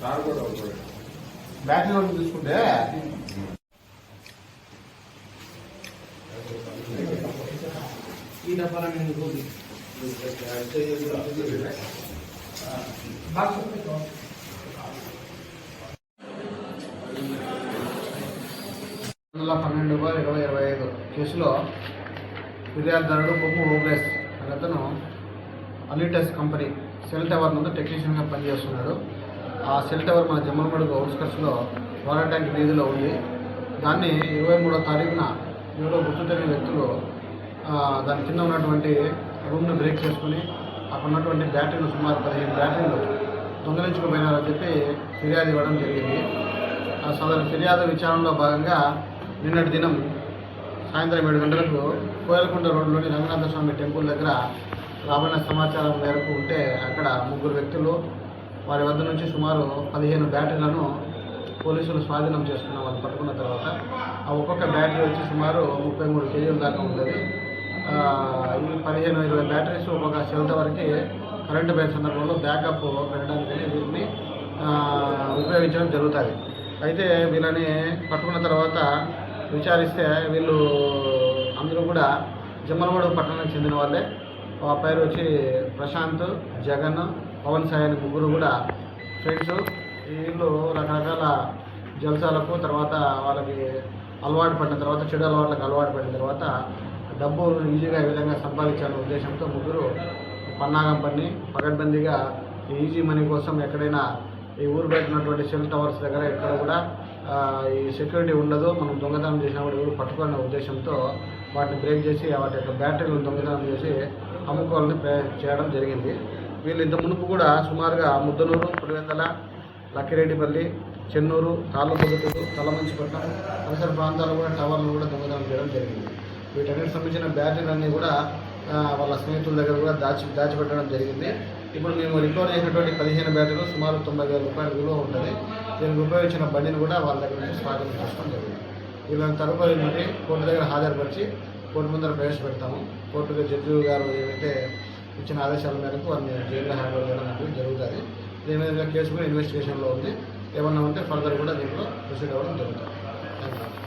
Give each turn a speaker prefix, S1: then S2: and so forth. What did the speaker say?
S1: Battery తీసుకుంటే?
S2: ఈ ఎందుకు
S1: వందల పన్నెండు బార్ ఇరవై ఇరవై ఐదు. కేసులో ఫిర్యాదుదారుడు బొమ్ము అనే అతను అలిటెస్ కంపెనీ సెల్ టవర్ నందు టెక్నీషియన్గా పనిచేస్తున్నాడు. ఆ సెల్ టవర్ మన జమ్మలమడుగు అవుట్స్కట్స్లో వాటర్ ట్యాంక్ వీధిలో ఉంది. దాన్ని ఇరవై మూడో తారీఖున ఎవరో గుర్తు తెలియని వ్యక్తులు దాని కింద ఉన్నటువంటి రూమ్ను బ్రేక్ చేసుకుని అక్కడ ఉన్నటువంటి బ్యాటరీలు సుమారు పదిహేను బ్యాటరీలు దొంగలించుకుపోయినారని చెప్పి ఫిర్యాదు ఇవ్వడం జరిగింది. ఆ సదరు ఫిర్యాదు విచారణలో భాగంగా నిన్నటి దినం సాయంత్రం ఏడు గంటలకు కోయలకుంట రోడ్లోని రంగనాథ స్వామి టెంపుల్ దగ్గర రాబడిన సమాచారం మేరకు ఉంటే అక్కడ ముగ్గురు వ్యక్తులు వారి వద్ద నుంచి సుమారు పదిహేను బ్యాటరీలను పోలీసులు స్వాధీనం చేసుకున్న వాళ్ళు పట్టుకున్న తర్వాత ఆ ఒక్కొక్క బ్యాటరీ వచ్చి సుమారు ముప్పై మూడు కేజీల దాకా ఉంటుంది ఈ పదిహేను ఇరవై బ్యాటరీస్ ఒక్కొక్క సెల్ వరకు కరెంటు పోయిన సందర్భంలో బ్యాకప్ పెట్టడానికి వీటిని ఉపయోగించడం జరుగుతుంది. అయితే వీళ్ళని పట్టుకున్న తర్వాత విచారిస్తే వీళ్ళు అందరూ కూడా జమ్మలవాడు పట్టణానికి చెందిన వాళ్ళే. ఆ పేరు వచ్చి ప్రశాంత్ జగన్ పవన్ సాయి ముగ్గురు కూడా ఫ్రెండ్స్. వీళ్ళు రకరకాల జల్సాలకు తర్వాత వాళ్ళకి అలవాటు పడిన తర్వాత చెడు అలవాట్లకు అలవాటు పడిన తర్వాత డబ్బు ఈజీగా ఈ విధంగా సంపాదించాలనే ఉద్దేశంతో ముగ్గురు పన్నాగం పన్ని పకడ్బందీగా ఈజీ మనీ కోసం ఎక్కడైనా ఈ ఊరు బయట ఉన్నటువంటి సెల్ టవర్స్ దగ్గర ఎక్కడ కూడా ఈ సెక్యూరిటీ ఉండదు. మనం దొంగతనం చేసినప్పుడు ఎవరు పట్టుకోవాలనే ఉద్దేశంతో వాటిని బ్రేక్ చేసి వాటి యొక్క బ్యాటరీలను దొంగతనం చేసి అమ్ముకోవాలని చేయడం జరిగింది. వీళ్ళు ఇంత మునుపు కూడా సుమారుగా ముద్దనూరు పులివెందల లక్కిరెడ్డిపల్లి చెన్నూరు తాళ్ళపొద్దుటూరు తలమంచిపట్నం పరిసర ప్రాంతాల్లో కూడా టవర్లు కూడా దొంగతనం చేయడం జరిగింది. వీటన్నిటికి సంబంధించిన బ్యాటరీలన్నీ కూడా వాళ్ళ స్నేహితుల దగ్గర కూడా దాచి దాచిపెట్టడం జరిగింది. ఇప్పుడు మేము రికవర్ చేసినటువంటి పదిహేను బ్యాటరీలు సుమారు తొంభై వేల రూపాయల విలువ ఉంటుంది. దీనికి ఉపయోగించిన బండిని కూడా వాళ్ళ దగ్గర నుంచి స్వాగతం చేసుకోవడం జరిగింది. వీళ్ళని తదుపరి నుండి కోర్టు దగ్గర హాజరుపరిచి కోర్టు ముందర ప్రవేశపెడతాము. కోర్టు జడ్జి గారు ఏదైతే ఇచ్చిన ఆదేశాల మేరకు వారిని జైల్లో హ్యాండ్ చేయడం అనేది జరుగుతుంది. దీని మీద కేసు కూడా ఇన్వెస్టిగేషన్లో ఉంది. ఏమన్నా ఉంటే ఫర్దర్ కూడా దీంట్లో ప్రొసీడ్ అవ్వడం జరుగుతుంది.